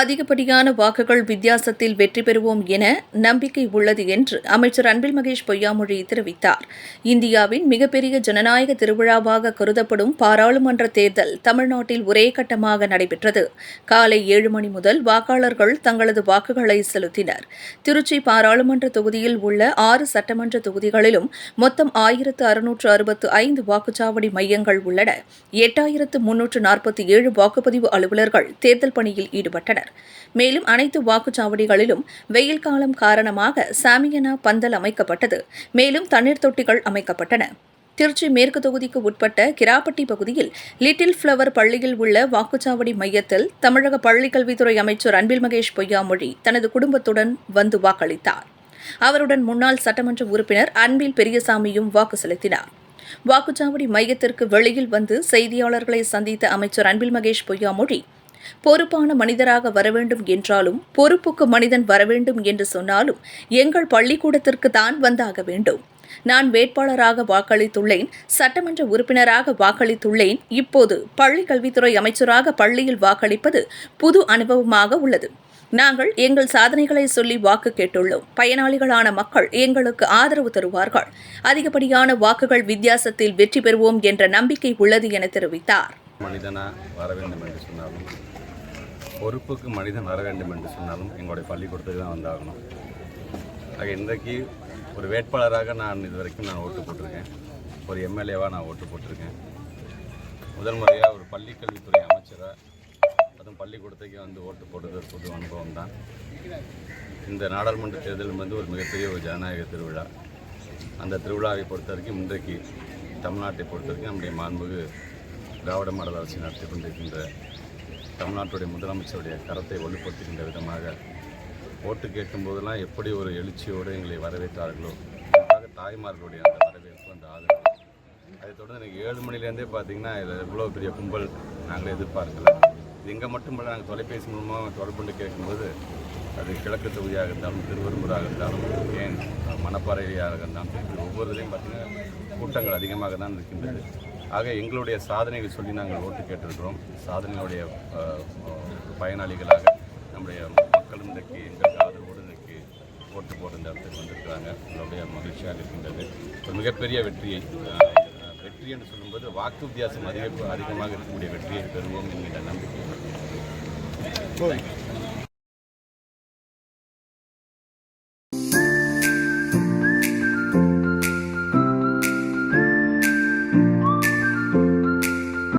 அதிகப்படியான வாக்குகள் வித்தியாசத்தில் வெற்றி பெறுவோம் என நம்பிக்கை உள்ளது என்று அமைச்சர் அன்பில் மகேஷ் பொய்யாமொழி தெரிவித்தார். இந்தியாவின் மிகப்பெரிய ஜனநாயக திருவிழாவாக கருதப்படும் பாராளுமன்ற தேர்தல் தமிழ்நாட்டில் ஒரே கட்டமாக நடைபெற்றது. காலை ஏழு மணி முதல் வாக்காளர்கள் தங்களது வாக்குகளை செலுத்தினர். திருச்சி பாராளுமன்ற தொகுதியில் உள்ள ஆறு சட்டமன்ற தொகுதிகளிலும் மொத்தம் ஆயிரத்து அறுநூற்று அறுபத்து ஐந்து வாக்குச்சாவடி மையங்கள் உள்ளன. எட்டாயிரத்து முன்னூற்று நாற்பத்தி ஏழு வாக்குப்பதிவு அலுவலர்கள் தேர்தல் பணியில் ஈடுபட்டனர். மேலும் அனைத்து வாக்குச்சாவடிகளிலும் வெயில் காலம் காரணமாக சாமியனா பந்தல் அமைக்கப்பட்டது. மேலும் தண்ணீர் தொட்டிகள் அமைக்கப்பட்டன. திருச்சி மேற்கு தொகுதிக்கு உட்பட்ட கிராப்பட்டி பகுதியில் லிட்டில் ஃப்ளவர் பள்ளியில் உள்ள வாக்குச்சாவடி மையத்தில் தமிழக பள்ளிக்கல்வித்துறை அமைச்சர் அன்பில் மகேஷ் பொய்யாமொழி தனது குடும்பத்துடன் வந்து வாக்களித்தார். அவருடன் முன்னாள் சட்டமன்ற உறுப்பினர் அன்பில் பெரியசாமியும் வாக்கு செலுத்தினார். வாக்குச்சாவடி மையத்திற்கு வெளியில் வந்து செய்தியாளர்களை சந்தித்த அமைச்சர் அன்பில் மகேஷ் பொய்யாமொழி பொறுப்பான மனிதராக வரவேண்டும் என்றாலும் பொறுப்புக்கு மனிதன் வரவேண்டும் என்று சொன்னாலும் எங்கள் பள்ளிக்கூடத்திற்கு தான் வந்தாக வேண்டும். நான் வேட்பாளராக வாக்களித்துள்ளேன் சட்டமன்ற உறுப்பினராக வாக்களித்துள்ளேன் இப்போது பள்ளி கல்வித்துறை அமைச்சராக பள்ளியில் வாக்களிப்பது புது அனுபவமாக உள்ளது. நாங்கள் எங்கள் சாதனைகளை சொல்லி வாக்கு கேட்டுள்ளோம். பயனாளிகளான மக்கள் எங்களுக்கு ஆதரவு தருவார்கள். அதிகப்படியான வாக்குகள் வித்தியாசத்தில் வெற்றி பெறுவோம் என்ற நம்பிக்கை உள்ளது என தெரிவித்தார். மனிதனாக வர வேண்டும் என்று சொன்னாலும் பொறுப்புக்கு மனிதன் வர வேண்டும் என்று சொன்னாலும் எங்களுடைய பள்ளிக்கூடத்துக்கு தான் வந்தாகணும். ஆக இன்றைக்கு ஒரு வேட்பாளராக நான் இது வரைக்கும் நான் ஓட்டு போட்டிருக்கேன். ஒரு எம்எல்ஏவாக நான் ஓட்டு போட்டிருக்கேன். முதல் முறையாக ஒரு பள்ளிக்கல்வித்துறை அமைச்சராக அதுவும் பள்ளிக்கூடத்துக்கு வந்து ஓட்டு போட்டது ஒரு புது அனுபவம் தான். இந்த நாடாளுமன்ற தேர்தல் வந்து ஒரு மிகப்பெரிய ஒரு ஜனநாயக திருவிழா. அந்த திருவிழாவை பொறுத்த வரைக்கும் இன்றைக்கு தமிழ்நாட்டை பொறுத்த வரைக்கும் நம்முடைய மாண்புக்கு திராவிட மாடல் அரசு நடத்தி கொண்டிருக்கின்ற தமிழ்நாட்டுடைய முதலமைச்சருடைய கரத்தை வலுப்படுத்துகின்ற விதமாக ஓட்டு கேட்கும்போதெல்லாம் எப்படி ஒரு எழுச்சியோடு எங்களை வரவேற்றார்களோ அதுக்காக தாய்மார்களுடைய அந்த வரவேற்பு அந்த ஆதரவு. அதைத் தொடர்ந்து எனக்கு ஏழு மணிலேருந்தே பார்த்தீங்கன்னா இதில் இவ்வளோ பெரிய கும்பல் நாங்களே எதிர்பார்க்கல. இது இங்கே மட்டுமல்ல நாங்கள் தொலைபேசி மூலமாக தொடர்பு கொண்டு கேட்கும்போது அது கிழக்கு தொகுதியாக இருந்தாலும் திருவரும்பூராக இருந்தாலும் ஏன் மணப்பாறையாக இருந்தாலும் ஒவ்வொரு இதுலையும் பார்த்தீங்கன்னா கூட்டங்கள் அதிகமாக தான் இருக்கின்றது. ஆக எங்களுடைய சாதனைகள் சொல்லி நாங்கள் ஓட்டு கேட்டிருக்கிறோம். சாதனைகளுடைய பயனாளிகளாக நம்முடைய மக்கள் இன்றைக்கு எங்களுக்கு ஆதரவோடு இன்றைக்கு ஓட்டு போடுற இந்த இடத்துக்கு வந்திருக்கிறாங்க. உங்களுடைய மகிழ்ச்சியாக இருக்கின்றது. ஒரு மிகப்பெரிய வெற்றியை வெற்றி என்று சொல்லும்போது வாக்கு வித்தியாசம் அதிக அதிகமாக இருக்கக்கூடிய வெற்றியை பெறுவோம் என்கிற நம்பிக்கை.